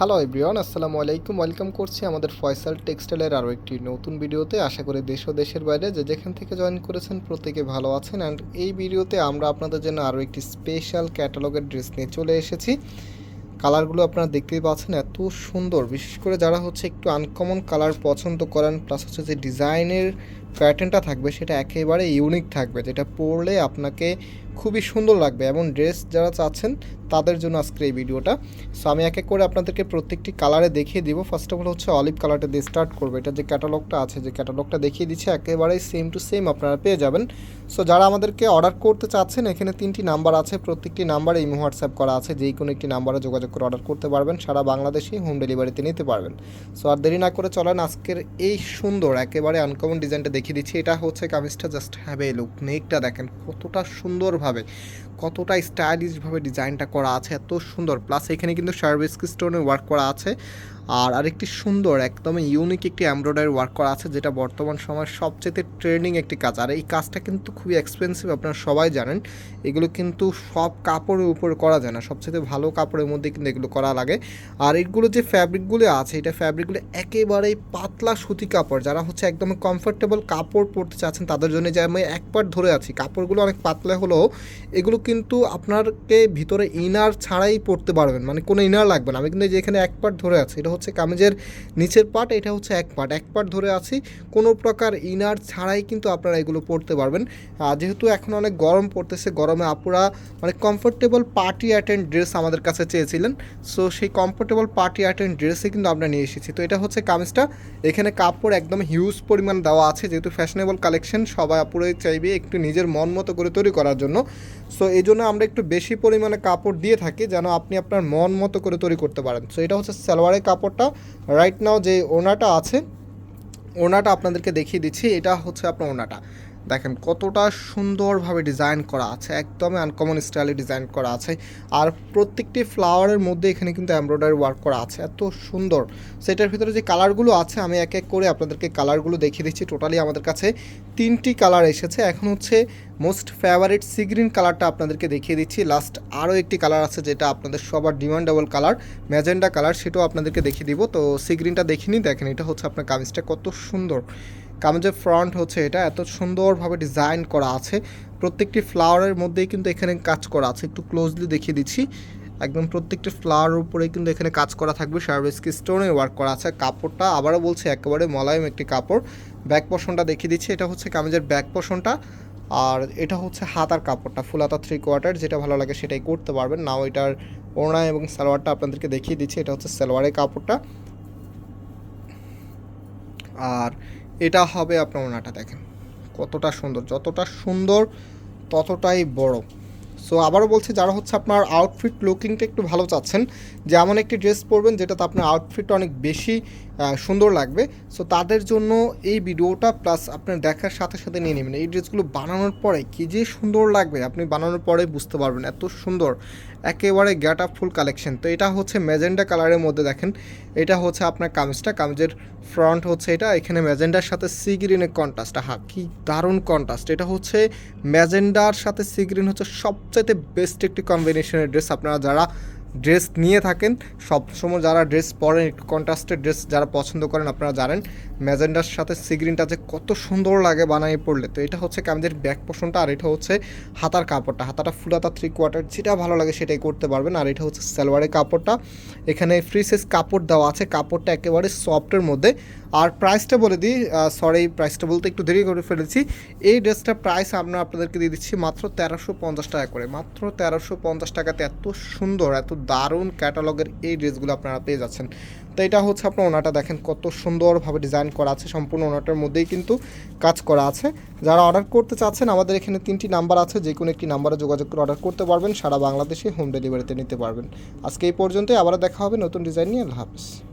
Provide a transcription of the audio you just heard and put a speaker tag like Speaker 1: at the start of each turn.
Speaker 1: Hello everyone আসসালামু আলাইকুম welcome করছি আমাদের ফয়সাল টেক্সটাইলের আরও একটি নতুন ভিডিওতে। আশা করি দেশ ও দেশের বাইরে যে যেখান থেকে জয়েন করেছেন প্রত্যেকে ভালো আছেন। অ্যান্ড এই ভিডিওতে আমরা আপনাদের জন্য আরও একটি স্পেশাল ক্যাটালগের ড্রেস নিয়ে চলে এসেছি। কালারগুলো আপনারা দেখতেই পাচ্ছেন, এত সুন্দর। বিশেষ করে যারা হচ্ছে একটু আনকমন কালার পছন্দ করেন প্লাস হচ্ছে যে ডিজাইনের প্যাটার্নটা থাকবে, সেটা একেবারে ইউনিক থাকবে, যেটা পরলে আপনাকে খুবই সুন্দর লাগবে এবং ড্রেস যারা চাচ্ছেন, তাদের জন্য আজকের এই ভিডিওটা। সো আমি এক এক করে আপনাদেরকে প্রত্যেকটি কালারে দেখিয়ে দিব। ফার্স্ট অফ অল হচ্ছে অলিভ কালারটা দিয়ে স্টার্ট করব। এটা যে ক্যাটালগটা আছে, যে ক্যাটালগটা দেখিয়ে দিচ্ছে একেবারেই সেম টু সেম আপনারা পেয়ে যাবেন। সো যারা আমাদেরকে অর্ডার করতে চাচ্ছেন, এখানে তিনটি নাম্বার আছে। প্রত্যেকটি নাম্বারে ইমো হোয়াটসঅ্যাপ করা আছে। যেই কোনো একটি নাম্বারে যোগাযোগ করে অর্ডার করতে পারবেন। সারা বাংলাদেশেই হোম ডেলিভারিতে নিতে পারবেন। সো আর দেরি না করে চলেন আজকের এই সুন্দর, একেবারে আনকমন ডিজাইনটা দেখিয়ে দিচ্ছি, এটা হচ্ছে কামিজটা জাস্ট হ্যাভ লুক নেকটা দেখেন কতটা সুন্দরভাবে, কতটা স্টাইলিশভাবে ডিজাইনটা করা আছে, এত সুন্দর। প্লাস এখানে কিন্তু সার্ভিস স্টোনে ওয়ার্ক করা আছে। আর আরেকটি সুন্দর একদম ইউনিক একটি এমব্রয়ডারি ওয়ার্ক করা আছে, যেটা বর্তমান সময়ের সবচেয়ে ট্রেন্ডিং একটি কাজ। আর এই কাজটা কিন্তু খুবই এক্সপেন্সিভ আপনারা সবাই জানেন। এগুলো কিন্তু সব কাপড়ের উপর করা যায় না। সবচেয়ে ভালো কাপড়ের মধ্যে কিন্তু এগুলো করা লাগে। আর এগুলো যে ফ্যাব্রিকগুলো আছে, এটা ফ্যাব্রিকগুলো একেবারেই পাতলা সুতি কাপড়। যারা হচ্ছে একদম কমফোর্টেবল কাপড় পরতে চাচ্ছেন, তাদের জন্য যে আমি এক পার্ট ধরে আছি, কাপড়গুলো অনেক পাতলা হলেও এগুলো কিন্তু আপনাকে ভিতরে ইনার ছাড়াই পরতে পারবেন। মানে কোনো ইনার লাগবে না। আমি কিন্তু এই যে এখানে এক পার্ট ধরে আছি, এটা হচ্ছে কামিজের নিচের পার্ট এটা হচ্ছে এক পার্ট এক পার্ট ধরে আছি, কোনো প্রকার ইনার ছাড়াই কিন্তু আপনারা এগুলো পরতে পারবেন। যেহেতু এখন অনেক গরম পড়তেছে, গরমে আপুরা মানে কমফোর্টেবল পার্টি অ্যাটেন্ড ড্রেস আমাদের কাছে চেয়েছিলেন। সো সেই কমফোর্টেবল পার্টি অ্যাটেন্ড ড্রেসে কিন্তু আমরা নিয়ে এসেছি। তো এটা হচ্ছে কামিজটা। এখানে কাপড় একদম হিউজ পরিমাণ দেওয়া আছে, যেহেতু ফ্যাশনেবল কালেকশন সবাই আপুরাই চাইবে একটু নিজের মন মতো করে তৈরি করার জন্য। সো এই জন্য আমরা একটু বেশি পরিমাণে কাপড় দিয়ে থাকি, যেন আপনি আপনার মন মতো করে তৈরি করতে পারেন। সো এটা হচ্ছে সালোয়ারের কাপড়টা রাইট নাও যে ওনাটা আছে ওনাটা আপনাদেরকে দেখিয়ে দিচ্ছি এটা হচ্ছে আপনার ওনাটা দেখেন কতটা সুন্দরভাবে ডিজাইন করা আছে, একদমই আনকমন স্টাইলে ডিজাইন করা আছে। আর প্রত্যেকটি ফ্লাওয়ারের মধ্যে এখানে কিন্তু এমব্রয়ডারি ওয়ার্ক করা আছে, এত সুন্দর। সেটার ভিতরে যে কালারগুলো আছে, আমি এক এক করে আপনাদেরকে কালারগুলো দেখিয়ে দিচ্ছি। টোটালি আমাদের কাছে তিনটি কালার এসেছে। এখন হচ্ছে মোস্ট ফেভারিট সি গ্রিন কালারটা আপনাদেরকে দেখিয়ে দিচ্ছি। লাস্ট আরও একটি কালার আছে যেটা আপনাদের সবার ডিমান্ডেবল কালার ম্যাজেন্ডা কালার সেটাও আপনাদেরকে দেখিয়ে দিব। তো সি গ্রিনটা দেখিনি, দেখেন এটা হচ্ছে আপনার কামিজটা কত সুন্দর। কামিজের ফ্রন্ট হচ্ছে এটা। এত সুন্দরভাবে ডিজাইন করা আছে। প্রত্যেকটি ফ্লাওয়ারের মধ্যেই কিন্তু এখানে কাজ করা আছে। একটু ক্লোজলি দেখিয়ে দিচ্ছি। একদম প্রত্যেকটি ফ্লাওয়ার উপরে কিন্তু এখানে কাজ করা থাকবে। সার্ভিসকি স্টোনে ওয়ার্ক করা আছে। কাপড়টা আবারও বলছি, একেবারে মলায়ম একটি কাপড়। ব্যাক পোষণটা দেখিয়ে দিচ্ছি। এটা হচ্ছে কামিজের ব্যাক পোষণটা আর এটা হচ্ছে হাতার কাপড়টা ফুল হাতা থ্রি কোয়ার্টার যেটা ভালো লাগে সেটাই করতে পারবেন। নাও এটার ওড়না এবং সালোয়ারটা আপনাদেরকে দেখিয়ে দিচ্ছি। এটা হচ্ছে সালোয়ারের কাপড়টা। আর এটা হবে আপনার ওনাটা দেখেন। কতটা সুন্দর, যতটা সুন্দর ততটাই বড়। সো আবারও বলছি, যারা হচ্ছে আপনার আউটফিট লুকিংটা একটু ভালো চাচ্ছেন, যেমন একটি ড্রেস পরবেন, যেটাতে আপনার আউটফিটটা অনেক বেশি সুন্দর লাগবে। সো তাদের জন্য এই ভিডিওটা প্লাস আপনার দেখার সাথে সাথে নিয়ে নেবেন। এই ড্রেসগুলো বানানোর পরে কী যে সুন্দর লাগবে, আপনি বানানোর পরে বুঝতে পারবেন এত সুন্দর। একেবারে গ্যাট আপ ফুল কালেকশন তো এটা হচ্ছে ম্যাজেন্ডা কালারের মধ্যে দেখেন। এটা হচ্ছে আপনার কামিজটা। কামিজের ফ্রন্ট হচ্ছে এটা। এখানে ম্যাজেন্ডার সাথে সি গ্রিনের কন্ট্রাস্টটা হা কি দারুণ কন্ট্রাস্ট এটা হচ্ছে ম্যাজেন্ডার সাথে সি গ্রিন হচ্ছে সবচাইতে বেস্ট একটি কম্বিনেশনের ড্রেস আপনারা যারা ড্রেস নিয়ে থাকেন। সবসময় যারা ড্রেস পরেন একটু কন্ট্রাস্টেড ড্রেস যারা পছন্দ করেন, আপনারা জানেন, ম্যাজেন্ডার সাথে সিগ্রিনটা যে কত সুন্দর লাগে বানিয়ে পড়লে। তো এটা হচ্ছে কামিজের ব্যাক পোষণটা, আর এটা হচ্ছে হাতার কাপড়টা। হাতাটা ফুল হাতা থ্রি কোয়ার্টার যেটা ভালো লাগে সেটাই করতে পারবেন। আর এটা হচ্ছে সালোয়ারের কাপড়টা। এখানে ফ্রি সাইজ কাপড় দেওয়া আছে। কাপড়টা একেবারে সফটের মধ্যে। আর প্রাইসটা বলে দিই সরি প্রাইসটা বলতে একটু দেরি করে ফেলেছি। এই ড্রেসটার প্রাইস আমরা আপনাদেরকে দিয়ে দিচ্ছি মাত্র তেরোশো পঞ্চাশ টাকা করে। মাত্র তেরোশো পঞ্চাশ টাকাতে এত সুন্দর, এত দারুণ ক্যাটালগের এই ড্রেসগুলো আপনারা পেয়ে যাচ্ছেন। তো এটা হচ্ছে আপনার ওনাটা দেখেন কত সুন্দরভাবে ডিজাইন করা আছে, সম্পূর্ণ ওনাটার মধ্যেই কিন্তু কাজ করা আছে। যারা অর্ডার করতে চাচ্ছেন, আমাদের এখানে তিনটি নাম্বার আছে, যে কোনো একটি নাম্বারে যোগাযোগ করে অর্ডার করতে পারবেন, সারা বাংলাদেশে হোম ডেলিভারিতে নিতে পারবেন। আজকে এই পর্যন্তই, আবারও দেখা হবে নতুন ডিজাইন নিয়ে, আল্লাহ হাফিজ।